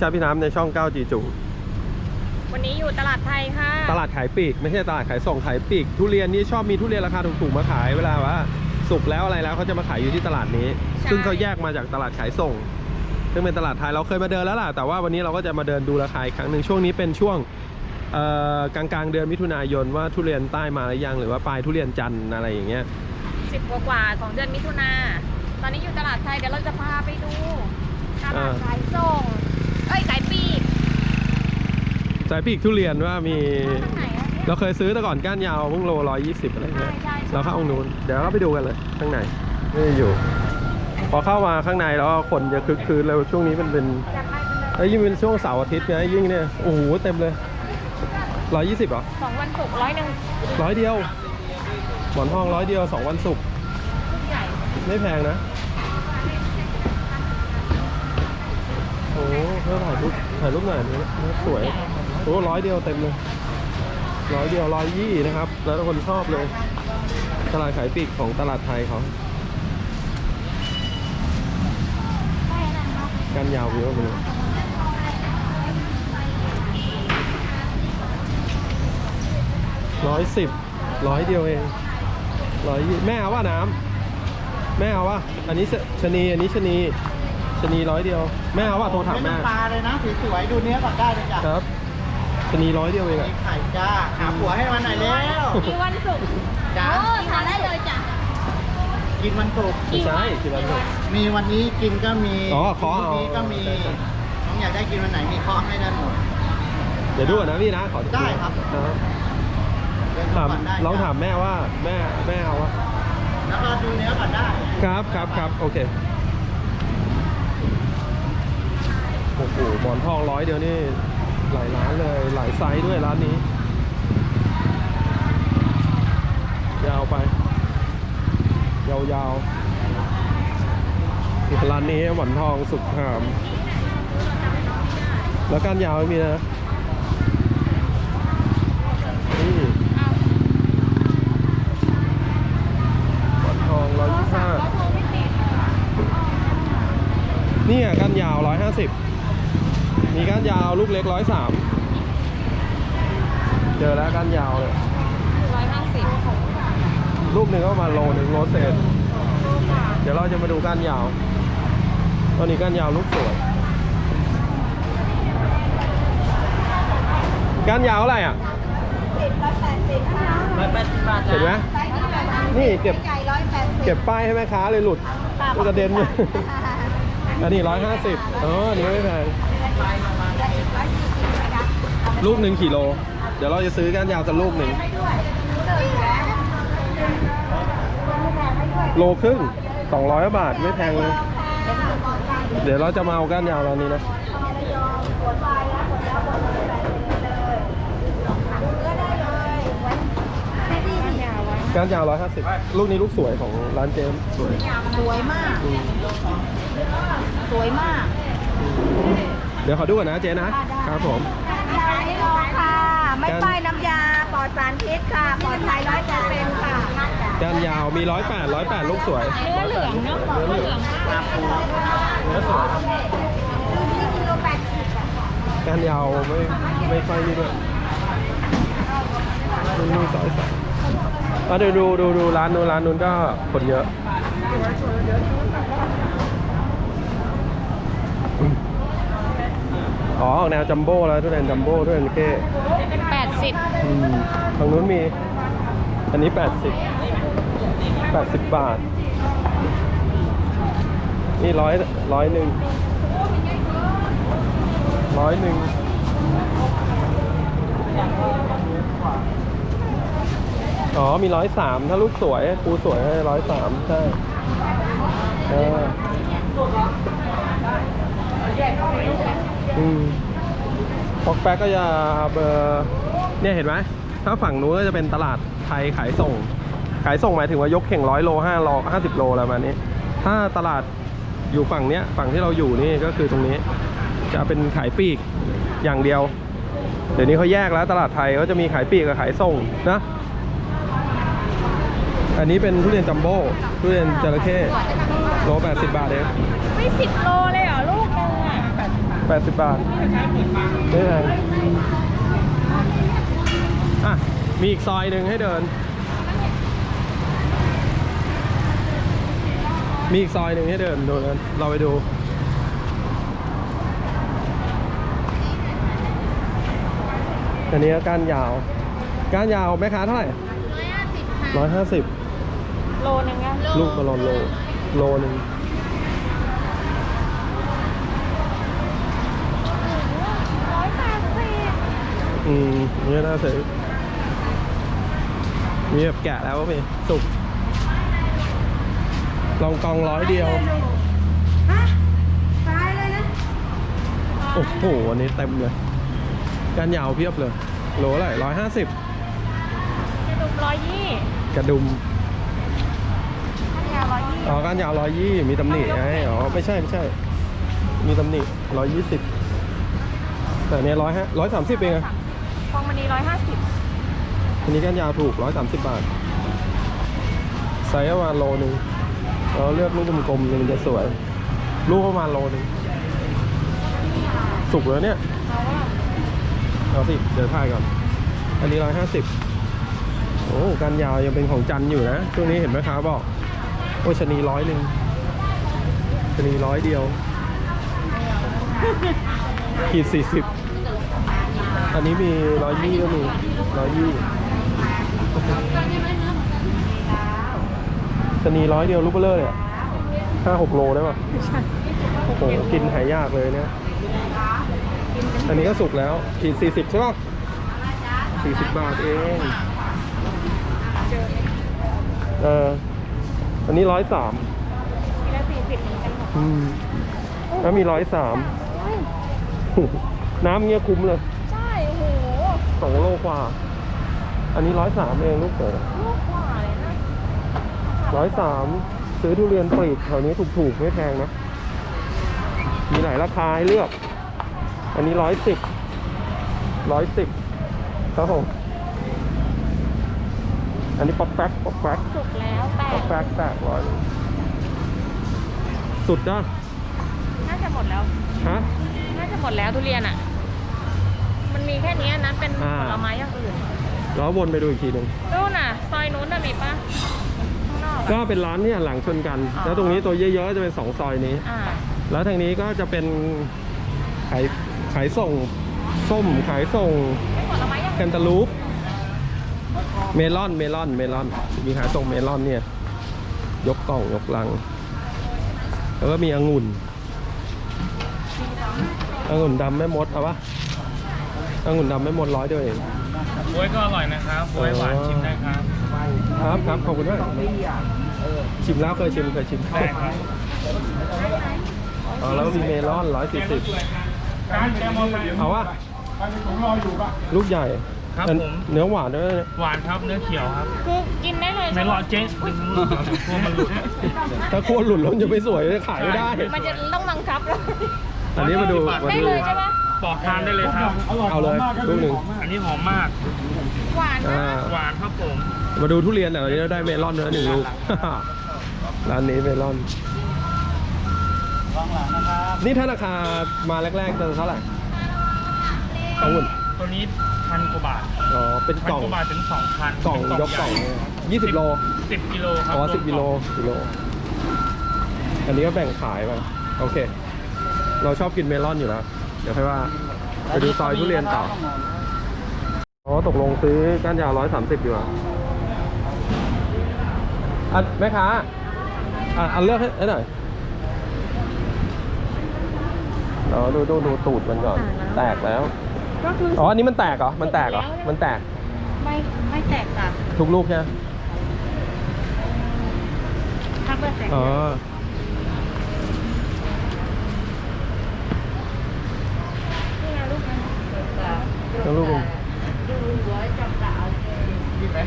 ชาพี่น้ำในช่อง9จีจุวันนี้อยู่ตลาดไทยค่ะ ตลาดขายปลีกไม่ใช่ตลาดขายส่งขายปลีกทุเรียนนี่ชอบมีทุเรียนราคาถูกๆมาขายเวลาว่าสุกแล้วอะไรแล้วเขาจะมาขายอยู่ที่ตลาดนี้ซึ่งเขาแยกมาจากตลาดขายส่ง ซึ่งเป็นตลาดไทยเราเคยมาเดินแล้วล่ะแต่ว่าวันนี้เราก็จะมาเดินดูราคาอีกครั้งหนึ่งช่วงนี้เป็นช่วงเอ่อกลางๆเดือนมิถุนายนว่าทุเรียนใต้มาหรือยังหรือว่าปลายทุเรียนจันทร์อะไรอย่างเงี้ยสิบกว่าๆของเดือนมิถุนาตอนนี้อยู่ตลาดไทยเดี๋ยวเราจะพาไปดูตลาดขายส่ง เอ้ยขายปลีกสายปลีกทุเรียนว่ามี ข้างไหนอะเราเคยซื้อแต่ก่อนก้านยาวพุ่งโลร้อยยี่สิบอะไรใช่เงี้ยใช่ใช่ เราเข้าองนู้นเดี๋ยวเราไปดูกันเลยข้างในนี่อยู่ พอเข้ามาข้างในแล้วคนจะคึกคืนเลยช่วงนี้มันเป็นจะไปกันเลยเอ้ยยิ่งเป็นช่วงเสาร์อาทิตย์ไงยิ่งเนี่ยโอ้โหเต็มเลยร้อยยี่สิบเหรอสองวันศุกร์ร้อยหนึ่งร้อยเดียวหมอนทองร้อยเดียวสองวันศุกร์ลูกใหญ่ไม่แพงนะ เพื่อถ่ายรูปถ่ายรูปหน่อยนี่สวยโอ้ร้อยเดียวเต็มเลยร้อยเดียวร้อยยี่นะครับ แล้วทุกคนชอบเลย ตลาดขายปลีกของตลาดไทยเขากันยาวเยอะเลยร้อยสิบร้อยเดียวเองร้อยยี่แม่เอาว่าน้ำแม่เอาว่าอันนี้ชชะนีอันนี้ชะนี ชะนีร้อยเดียวแม่เอาว่าโทรถามแม่ไต้องปลาเลยนะสวยๆดูเนื้อก่อนได้เลยจ้ะครับชะนีร้อยเดียวเองมีอะไข่จ้าหาผัวให้มันหน่อยแล้วมีวันศุกร์จ้าโอ้ทานได้เลยจ้ะกินวันศุกร์ไม่ใช่กี่วันเลยมีวันนี้กินก็มีอ๋อกินเคาะพรุ่งนี้ก็มีใช่ใช่ น้องอยากได้กินวันไหนมีเคาะให้ได้หมด เดี๋ยวดูก่อนนะพี่นะขอได้ครับครับเดินถามก่อนได้ลองจ้ะถามแม่ว่าแม่แม่เอาวะแล้วก็ดูเนื้อก่อนได้ ครับครับครับโอเค โอ้โหหมอนทองร้อยเดียวนี่หลายร้านเลย หลายไซส์ด้วยร้านนี้ ยาวไป ยาวๆร้านนี้หมอนทองสุกหาม แล้วก้านยาวไม่มีนะนี่หมอนทองร้อยยี่สิบห้าร้อยโทรไม่ติดนี่อะก้านยาวร้อยห้าสิบ มีก้านยาวลูกเล็กร้อยสามเจอแล้วก้านยาวเลยร้อยห้าสิบลูกหนึ่งก็ประมาณโลหนึ่งโลเศษเดี๋ยวเราจะมาดูก้านยาวตอนนี้ก้านยาวลูกสวยก้านยาวอะไรอะร้อยแปดสิบบาทเห็นไหมจ้านี่เก็บใหญ่ร้อยแปดสิบเก็บป้ายให้แม่ค้าเลยหลุดมันกระเด็นเลยอันนี้ร้อยห้าสิบอ๋ออันนี้ไม่แพง ลูกหนึ่งกี่โล เดี๋ยวเราจะซื้อก้านยาวสักลูกหนึ่งโลครึ่งสองร้อยบาทไม่แพงเลย เดี๋ยวเราจะมาเอาก้านยาวร้านนี้นะก้านยาวร้อยห้าสิบลูกนี้ลูกสวยของร้านเจมส์สวย สวยมาก สวยมากเดี๋ยวขอดูก่อนนะเจ๊นะ ครับผมยาไม่รอค่ะ ไม่ป้ายน้ำยาปลอดสารพิษค่ะปลอดภัยร้อยเปอร์เซ็นต์ค่ะก้านยาวมีร้อยแปดร้อยแปดลูกสวยเนื้อเหลืองเนาะเนื้อเหลืองครับปูเนื้อสวยนี่กิโลแปดสิบอะก้านยาวไม่ไม่ค่อยนี่ด้วยดูดูสอยสอยอะเดี๋ยวดูดูดูร้านนู้นร้านนู้นก็คนเยอะ อ๋อออกแนวจัมโบ้แล้วทุเรียนจัมโบ้ทุเรียนเก้แปดสิบอืมทางนู้นมี อันนี้ 80 80 บาท นี่ร้อยร้อยหนึ่งร้อยหนึ่งอ๋อ มีร้อยสามถ้าลูกสวยปูสวยร้อยสามใช่เอ อืมพอกแป๊กก็จะเบอร์เนี่ยเห็นไหมถ้าฝั่งนู้นก็จะเป็นตลาดไทยขายส่ง ขายส่งหมายถึงว่ายกเข่งร้อยโลห้าโลห้าสิบโลอะไรประมาณนี้ ถ้าตลาดอยู่ฝั่งเนี้ยฝั่งที่เราอยู่นี่ก็คือตรงนี้ จะเป็นขายปลีกอย่างเดียว เดี๋ยวนี้เขาแยกแล้วตลาดไทยเขาจะมีขายปลีกกับขายส่งนะอันนี้เป็นทุเรียนจัมโบ้ทุเรียนจระเข้โลแปดสิบบาทเองไม่สิบโลเลยเหรอลูก 80 บาทได้ไงอะ มีอีกซอยหนึ่งให้เดิน มีอีกซอยหนึ่งให้เดินดูนั้นเราไปดูอันนี้ก้านยาว ก้านยาวแม่ค้าเท่าไหร่ร้อยห้าสิบโลนึงอะลูกกระลอนโล โลนึง อืมนี่น่าซื้อมีแบบแกะแล้วก็มีสุกลองกองร้อยเดียวฮะตายเลยนะโอ้โหอันนี้เต็มเลยก้านยาวเพียบเลยโลอะไหรร้อยห้าสิบกระดุมร้อยยี่กระดุมข้าวยาวร้อยยี่อ๋อก้านยาวร้อยยี่มีตำหนิไงอ๋อไม่ใช่ไม่ใช่ มีตำหนิร้อยยี่สิบแต่อันเนี้ร้อยห้าร้อยสามสิบเองอะ ฟองมันนีร้อยห้าสิบอันนี้ก้านยาวถูกร้อยสามสิบบาทไซส์ประมาณโลนึงเราเลือกลูกกลมๆมันจะสวย ลูกประมาณโลนึงสุกแล้วเนี่ยเอาสิเดี๋ยวถ่ายก่อน อันนี้ร้อยห้าสิบโอ้การยาวยังเป็นของจันอยู่นะ ช่วงนี้เห็นไหมค้าบอก โอ้ชนีร้อยหนึ่งชนีร้อยเดียว ขีดสี่สิบ อันนี้มีร้อยยี่ก็มีร้อยยี่ชะนีร้อยเดียวลูกเบลเลอร์เลยห้าหกโลได้ป่ะโอ้โหกินหายากเลยเนี่ย อันนี้ก็สุกแล้วขีดสี่สิบใช่ป่ะสี่สิบบาทเองเอออันนี้ร้อยสามทีละสี่สิบเหมือนกันหมดอืมแล้วมีร้อยสามน้ำเงี้ยคุ้มเลยใช่โอ้โห สองโลกว่า อันนี้ร้อยสามเองลูกเต๋อลูกกว่าเลยนะร้อยสามซื้อทุเรียนปลีกแถวนี้ถูกๆไม่แพงนะ มีหลายราคาให้เลือก อันนี้ร้อยสิบร้อยสิบครับผมอันนี้ป๊อกแป๊กป๊อกแป๊กสุกแล้วแปป๊อดกแป๊กแปดร้อยสุดจ้ะน่าจะหมดแล้วฮะน่าจะหมดแล้วทุเรียนอะ มันมีแค่นี้นะเป็นอ่าผลไม้อย่างอื่นแล้ววนไปดูอีกทีหนึ่งดูน่ะ ซอยนู้นน่ะมีปะข้างนอกก็อะเป็นร้านเนี่ยหลังชนกัน อ๋อ แล้วตรงนี้ตัวเยอะๆจะเป็นสองซอยนี้ อ่าแล้วทางนี้ก็จะเป็นขายขายส่งส้มขายส่งผลไม้อย่างแคนตาลูปเมลอนเมลอนเมลอน มีขายส่งเมลอนเนี่ย ยกกล่องยกลัง แล้วก็มีองุ่นองุ่นดำแม่มดเอาปะ องุ่นดำแม่มดร้อยเดียวเอง บวยก็อร่อยนะครับบวยหวานชิมได้ครับ ครับครับขอบคุณด้วยชิมแล้วเคยชิมเคยชิมได้ครับอ๋อแล้วก็มีเมลอนร้อยสี่สิบการแกมอนไปเอาวะลูกใหญ่ครับอันผม เนื้อหวานด้วยนะหวานครับเนื้อเขียวครับ คือกินได้เลยไม่ใช่รปะอเจ๊ดึงลูกเดี๋ยวพวกมันหลุดถ้าคั่วหลุดแล้วมันจะไม่สวยจะขายไม่ได้ มันจะต้องบังคับแล้วอันนี้มาดูมาได้ดูเลยใช่ปะ ปอกทานได้เลยครับ เอาเลยลูกหนึ่งอันนี้หอมมาก หวานอ่ามากหวานครับผม มาดูทุเรียนแต่วันนี้เราได้เมลอนเนื้อหนึ่งลูก ร้านนี้เมลอนนี่ถ้าราคามาแรกๆจะเท่าไหร่องุ่นตัวนี้พันกว่าบาทอ๋อเป็นพันกล่องกว่าบาทถึงสองพันกล่องยกกล่องยี่สิบโลสิบกิโลครับอ๋อรวมสิบกิโลกิโล อันนี้ก็แบ่งขายมาโอเค เราชอบกินเมลอนอยู่แล้ว เดี๋ยวค่อยว่าไปดูซอยทุเรียนต่ออ๋อตกลงซื้อก้านยาวร้อยสามสิบอยู่อะอะแม่ค้าอะอันเลือกให้ให้หน่อยอ๋อดูดูดูตูดมันก่อน แตกแล้ว ก็คืออ๋ออันนี้มันแตกเหรอ มันแตกเหรอ มันแตก ไม่ไม่แตกค่ะทุกลูกใช่ไหมถ้าเปิดแตกอ๋อ นี่ไงลูกนั้น ทั้งลูกมัน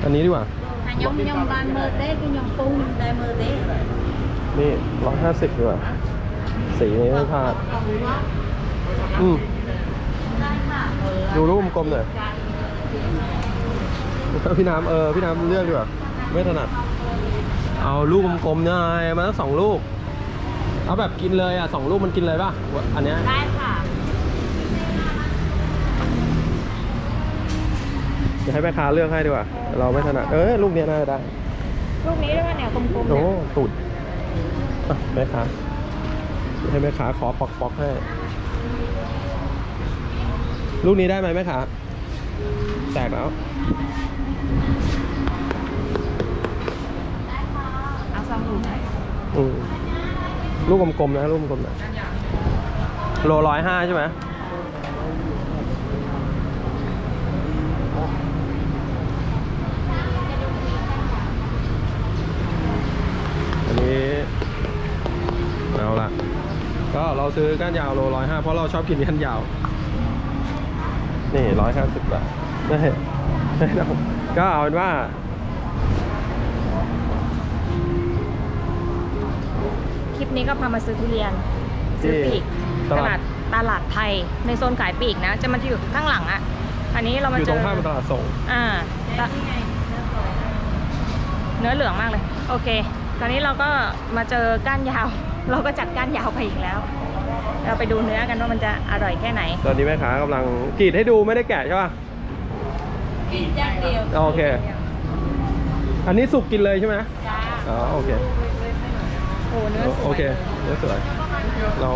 อันนี้ดีกว่ายองยองบานเมอร์เต้ก็ยองปุ้งได้เมอร์เต้นี่ร้อยห้าสิบดีกว่า สีนี้ไม่พลาด อืมดูรูปกลมหน่อยพี่น้ำเออพี่น้ำเลือกดีกว่า ไม่ถนัด เอาลูกกลมๆเนี่ยมาตั้งสองลูก เอาแบบกินเลยอะสองลูกมันกินเลยป่ะ อันเนี้ยได้ค่ะ เดี๋ยวให้แม่ค้าเลือกให้ดีกว่า เราไม่ถนัด เออลูกเนี้ยน่าจะได้ ลูกนี้ด้วยกันเนี่ยกลมๆโอ้เนี่ยตุดอะแม่ค้าให้แม่ค้าขอปอกปอกๆให้ ลูกนี้ได้ไหมแม่ค้าแตกแล้ว เอาซองดูหน่อยอืมลูกกลมๆนะลูกกลมๆนะโลร้อยห้าใช่ไหม นนี้เอาละก็เราซื้อก้านยาวโลร้อยห้าเพราะเราชอบกินก้านยาว นี่ร้อยห้าสิบบาทได้ได้นะผมก็เอาเป็นว่าคลิปนี้ก็พามาซื้อทุเรียน ซื้อปีกตตลาลาดดตลาดไทยในโซนขายปีกนะ จะมันจะอยู่ข้างหลังอะอันนี้เรามาอยู่เจตรองข้ามตลาดส่งอ่าตะเนื้อเหลืองมากเลย โอเคต อนนี้เราก็มาเจอก้านยาว เราก็จัดก้านยาวไปอีกแล้ว เราไปดูเนื้อกันว่ามันจะอร่อยแค่ไหน ตอนนี้แม่ค้ากำลังกรีดให้ดูไม่ได้แกะใช่ป่ะกินอย่างเดียวโอเค อันนี้สุกกินเลยใช่ไหมจ้าอ๋อโอเคโอ้เนื้อสวยโอเคเนื้อสวยเรา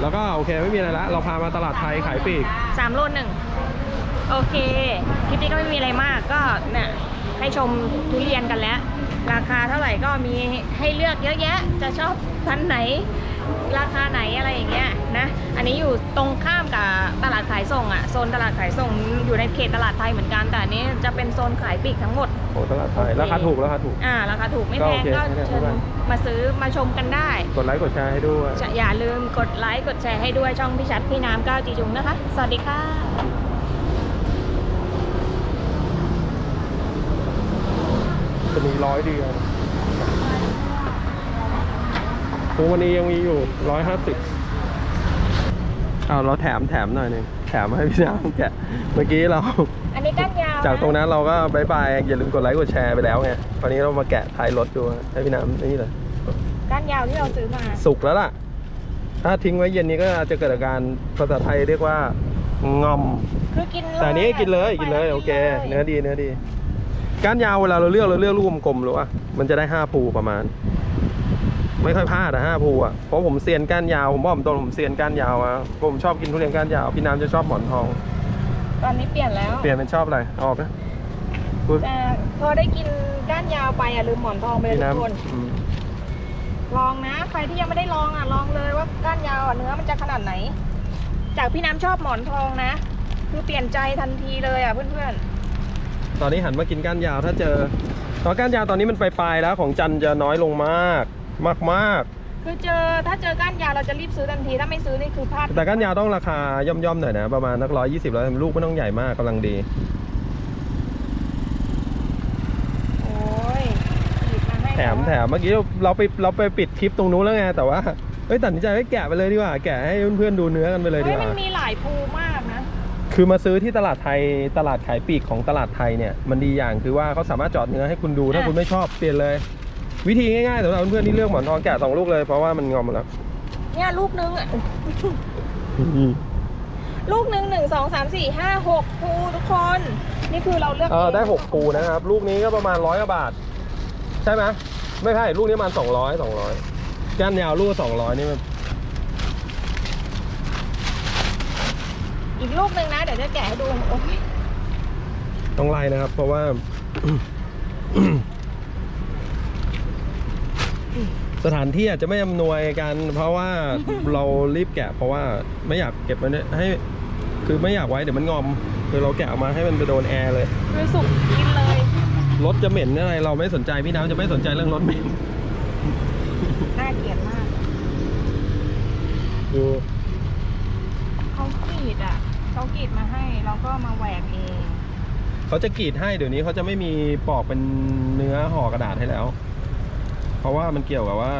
แล้วก็โอเคไม่มีอะไรละ เราพามาตลาดไทยขายปลีกสามโลหนึ่งโอเค คลิปนี้ก็ไม่มีอะไรมากก็เนี่ยให้ชมทุเรียนกันแล้ว ราคาเท่าไหร่ก็มีให้เลือกเยอะแยะ จะชอบพันธุ์ไหน ราคาไหนอะไรอย่างเงี้ยนะ อันนี้อยู่ตรงข้ามกับตลาดขายส่งอะโซนตลาดขายส่งอยู่ในเขตตลาดไทยเหมือนกัน แต่อันนี้จะเป็นโซนขายปลีกทั้งหมด โอ้ตลาดไทยโอเคราคาถูกราคาถูก อ่าราคาถูกไม่ก็แพโองเคก็ไม่แพงเชิญไม่แพง มาซื้อมาชมกันได้ กดไลค์กดแชร์ให้ด้วยจะอย่าลืมกดไลค์กดแชร์ให้ด้วยช่องพี่ชัดพี่น้ำก้าวจีจุงนะคะ สวัสดีค่ะ จะมีร้อยเดียวพวงวันนี้ยังมีอยู่ร้อยห้าสิบเอาเราแถมแถมหน่อยหนึงแถมให้พี่น้ำแกะเมื่อกี้เรา อันนี้ก้านยาวจากตรงนะนั้นเราก็บายบายอย่าลืมกดไลค์กดแชร์ไปแล้วไงตอนนี้เรามาแกะท้ายรถดูให้พี่น้ำนี่เลยก้านยาวที่เราซื้อมาสุกแล้วล่ะ ถ้าทิ้งไว้เย็นนี้ก็อาจจะเกิดอาการภาษาไทยเรียกว่างอมคือกินเลยแต่อันนี้กินเลยกินเลยโอเค เนื้อดีเนื้อดี ก้านยาวเวลาเราเลือกเราเลือกลูกกลมๆหรือว่ามันจะได้ห้าภูประมาณ ไม่ค่อยพลาดอะห้าภูอะเพราะผมเซียนก้านยาวผมบอกผมตรงผมเซียนก้านยาวอะผมชอบกินทุเรียนก้านยาวพี่น้ำจะชอบหมอนทอง ตอนนี้เปลี่ยนแล้วเปลี่ยนเป็นชอบอะไรเอาออกนะพูดแต่พอได้กินก้านยาวไปอะลืมหมอนทองไปเลยพี่ทุกคนน้ำอืมลองนะ ใครที่ยังไม่ได้ลองอะลองเลยว่าก้านยาวอะเนื้อมันจะขนาดไหน จากพี่น้ำชอบหมอนทองนะ คือเปลี่ยนใจทันทีเลยอะเพื่อน ตอนนี้หันมากินก้านยาวถ้าเจอเพราะก้านยาวตอนนี้มันปลายๆแล้วของจันจะน้อยลงมากมากมากๆคือเจอถ้าเจอก้านยาวเราจะรีบซื้อทันทีถ้าไม่ซื้อนี่คือพลาดๆแต่ก้านยาวต้องราคาย่อมๆหน่อยนะประมาณนักร้อยยี่สิบแล้วลูกไม่ต้องใหญ่มากกำลังดีโอ้ยหยิบมาให้แถมแถมเมื่อกี้เราไปเราไปปิดคลิปตรงนู้นแล้วไงแต่ว่าเฮ้ยตัดสินใจให้แกะไปเลยดีกว่าแกะให้เพื่อนๆดูเนื้อกันไปเลยดีเฮ้ยกมันว่ามีหลายภูมากนะ คือมาซื้อที่ตลาดไทยตลาดขายปลีกของตลาดไทยเนี่ยมันดีอย่างคือว่าเขาสามารถจอดเนื้อให้คุณดูถ้าอะคุณไม่ชอบเปลี่ยนเลย วิธีง่ายๆสำหรับเพื่อนๆที่เลือกหมอนทองแกะสองลูกเลยเพราะว่ามันงอมหมดแล้วเนี่ยลูกนึงอะ ลูกหนึ่งหนึ่งสองสามสี่ห้าหกภูทุกคน นี่คือเราเลือกเออได้งหกปูนะครับ ลูกนี้ก็ประมาณร้อยกว่าบาท ใช่ไหมไม่ใช่ลูกนี้ประมาณสองร้อยสองร้อยก้านยาวลูกสองร้อยนี่มัน อีกลูกหนึ่งนะ เดี๋ยวจะแกะให้ดูโอ้ยต้องไล่นะครับ เพราะว่า สถานที่อาจจะไม่อำนวยกัน เพราะว่าเรารีบแกะ เพราะว่าไม่อยากเก็บมันให้ คือไม่อยากไว้เดี๋ยวมันงอม คือเราแกะออกมาให้มันไปโดนแอร์เลยคือสุกกินเลยรถจะเหม็นอะไร เราไม่สนใจพี่น้ำจะไม่สนใจเรื่องรถเหม็นน่าเกลียดมากดูเขากรีดอะ เขากรีดมาให้เราก็มาแหวกเองเขาจะกรีดให้เดี๋ยวนี้เขาจะไม่มีปอกเป็นเนื้อห่อกระดาษให้แล้ว เพราะว่ามันเกี่ยวกับว่า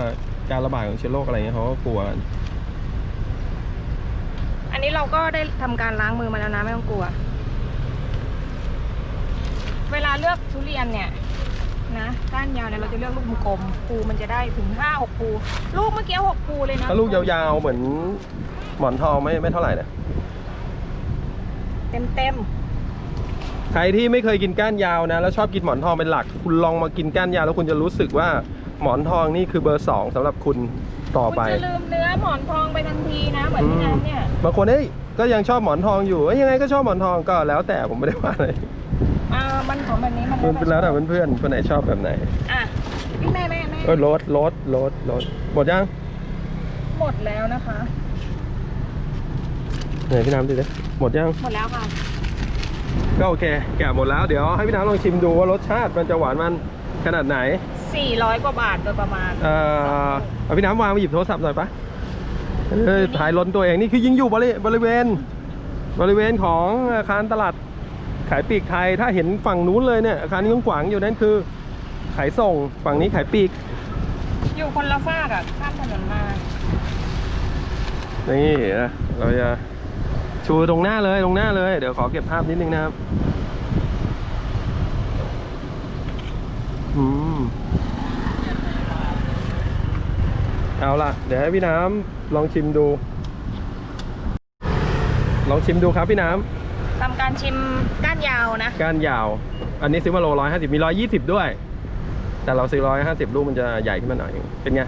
การระบาดของเชื้อโรคอะไรเงี้ยเขาก็กลัวกันอันนี้เราก็ได้ทำการล้างมือมาแล้วนะไม่ต้องกลัว เวลาเลือกทุเรียนเนี่ยนะก้านยาวเนี่ยเราจะเลือกลูกกลมๆภูมันจะได้ถึงห้าหกภูลูกเมื่อกี้หกภูเลยนะ ถ้าลูกยาวๆเหมือนหมอนทองไม่ไม่เท่าไหร่นะ เต็มเต็มใครที่ไม่เคยกินก้านยาวนะ แล้วชอบกินหมอนทองเป็นหลัก คุณลองมากินก้านยาวแล้วคุณจะรู้สึกว่าหมอนทองนี่คือเบอร์สองสำหรับคุณต่อคุณไป จะลืมเนื้อหมอนทองไปทันทีนะเหมือนที่นั้นเนี่ย บางคนเอ้ยก็ยังชอบหมอนทองอยู่เอ้ยยังไงก็ชอบหมอนทองก็แล้วแต่ผมไม่ได้ว่าอะไรอ่ามันของแบบนี้มันมันเป็นแล้วแต่เพื่อนๆคนไหนชอบแบบไหนอะแม่แม่แม่เออรถรถรถรถหมดยังหมดแล้วนะคะ ไหนพี่น้ำดูดิ หมดยัง หมดแล้วค่ะ ก็โอเค แกะหมดแล้วเดี๋ยวให้พี่น้ำลองชิมดูว่ารสชาติมันจะหวานมันขนาดไหน 400 กว่าบาทโดยประมาณ เอ่อเอาพี่น้ำวางมาหยิบโทรศัพท์หน่อยปะเออถ่ายล้นตัวเองนี่คือยิงอยู่บริบริเวณ บริเวณของอาคารตลาดขายปลีกไทยถ้าเห็นฝั่งนู้นเลยเนี่ยอาคารนี้กว้างๆอยู่นั่นคือ ขายส่งฝั่งนี้ขายปลีก อยู่คนละฝากอะ ข้ามถนนมา นี่นะเราจะ ชูตรงหน้าเลยตรงหน้าเลย เดี๋ยวขอเก็บภาพนิดนึงนะครับอืมเอาล่ะ เดี๋ยวให้พี่น้ำลองชิมดู ลองชิมดูครับพี่น้ำทำการชิมก้านยาวนะก้านยาว อันนี้ซื้อมาโลร้อยห้าสิบมีร้อยยี่สิบด้วย แต่เราซื้อร้อยห้าสิบลูกมันจะใหญ่ขึ้นมาหน่อยนึงเป็นไง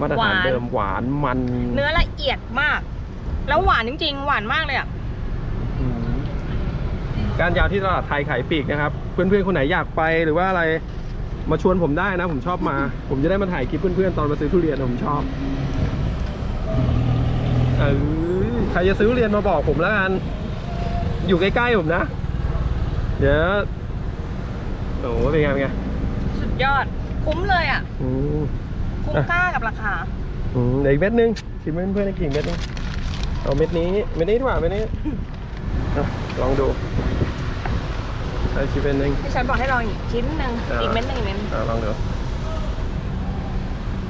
มาตรฐานหวาน เดิมหวานมัน เนื้อละเอียดมาก แล้วหวานจริงๆ หวานมากเลยอะอืมก้านยาวที่ตลาดไทยขายปลีกนะครับ เพื่อนๆคนไหนอยากไปหรือว่าอะไรมาชวนผมได้นะ ผมชอบมา ผมจะได้มาถ่ายคลิปเพื่อนๆตอนมาซื้อทุเรียนผมชอบเออใครจะซื้อทุเรียนมาบอกผมแล้วกัน อยู่ใกล้ๆผมนะ เดี๋ยวโอ้โหเป็นไงเป็นไงสุดยอด คุ้มเลยอะ อืมคุ้มอะค่ากับราคา อืมเดี๋ยวอีกเม็ดนึงชิมให้เพื่อนๆได้กินอีกเม็ดนึง เอาเม็ดนี้เม็ดนี้ดีกว่าเม็ดนี้อะลองดูใช้ชิมเป็นหนึ่ง ที่ฉันบอกให้ลองอีกชิ้นหนึ่งอ่า อีกเม็ดหนึ่งอีกเม็ดหนึ่งอะลองดู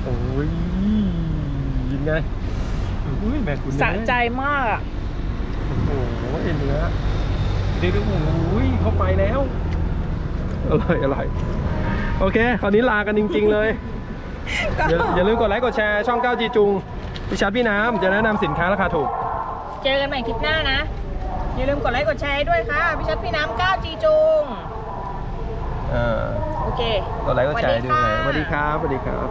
โอ้ยยินไงอุ้ยแม่คุณสะใจมากอะโอ้โหเอ็นเนื้อดูดูโอ้ยเข้าไปแล้ว อร่อยอร่อยโอเค คราวนี้ลากันจริง ๆ เลย อย่าอย่าลืมกดไลค์กดแชร์ช่อง 9G จุง พี่ชัดพี่น้ำจะแนะนำสินค้าราคาถูก เจอกันใหม่คลิปหน้านะ อย่าลืมกดไลค์กดแชร์ให้ด้วยค่ะ พี่ชัดพี่น้ำก้าวจีจุงอ่าโอเค กดไลค์กดแชร์ให้ด้วยนะสสวัวัสสดีดีคค่ะรับสวัสดีครับ